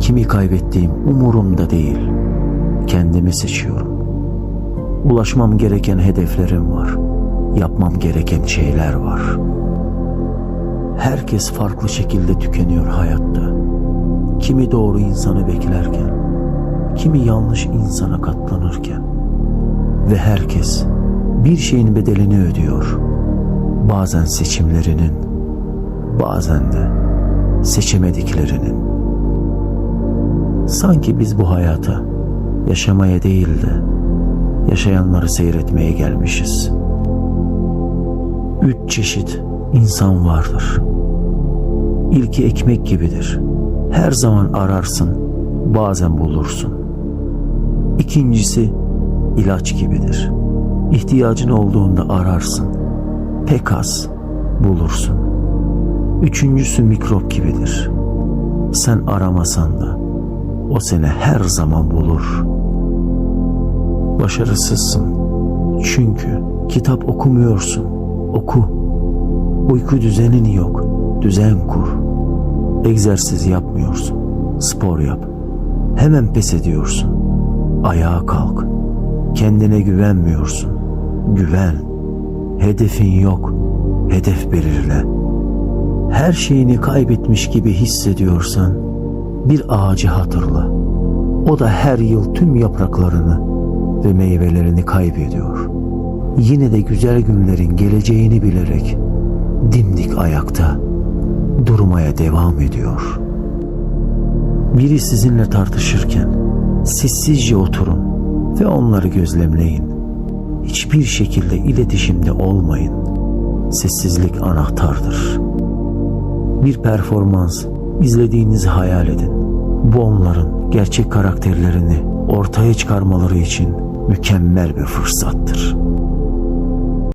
kimi kaybettiğim umurumda değil. Kendimi seçiyorum. Ulaşmam gereken hedeflerim var. Yapmam gereken şeyler var. Herkes farklı şekilde tükeniyor hayatta. Kimi doğru insanı beklerken, kimi yanlış insana katlanırken ve herkes bir şeyin bedelini ödüyor. Bazen seçimlerinin, bazen de seçemediklerinin. Sanki biz bu hayata yaşamaya değil de yaşayanları seyretmeye gelmişiz. Üç çeşit insan vardır. İlki ekmek gibidir. Her zaman ararsın, bazen bulursun. İkincisi ilaç gibidir. İhtiyacın olduğunda ararsın. Pek az bulursun. Üçüncüsü mikrop gibidir. Sen aramasan da o seni her zaman bulur. Başarısızsın. Çünkü kitap okumuyorsun. Oku. Uyku düzenin yok. Düzen kur. Egzersiz yapmıyorsun. Spor yap. Hemen pes ediyorsun. Ayağa kalk. Kendine güvenmiyorsun. Güven. Hedefin yok. Hedef belirle. Her şeyini kaybetmiş gibi hissediyorsan bir ağacı hatırla. O da her yıl tüm yapraklarını ve meyvelerini kaybediyor. Yine de güzel günlerin geleceğini bilerek dimdik ayakta durmaya devam ediyor. Biri sizinle tartışırken sessizce oturun ve onları gözlemleyin. Hiçbir şekilde iletişimde olmayın. Sessizlik anahtardır. Bir performans izlediğinizi hayal edin. Bu onların gerçek karakterlerini ortaya çıkarmaları için mükemmel bir fırsattır.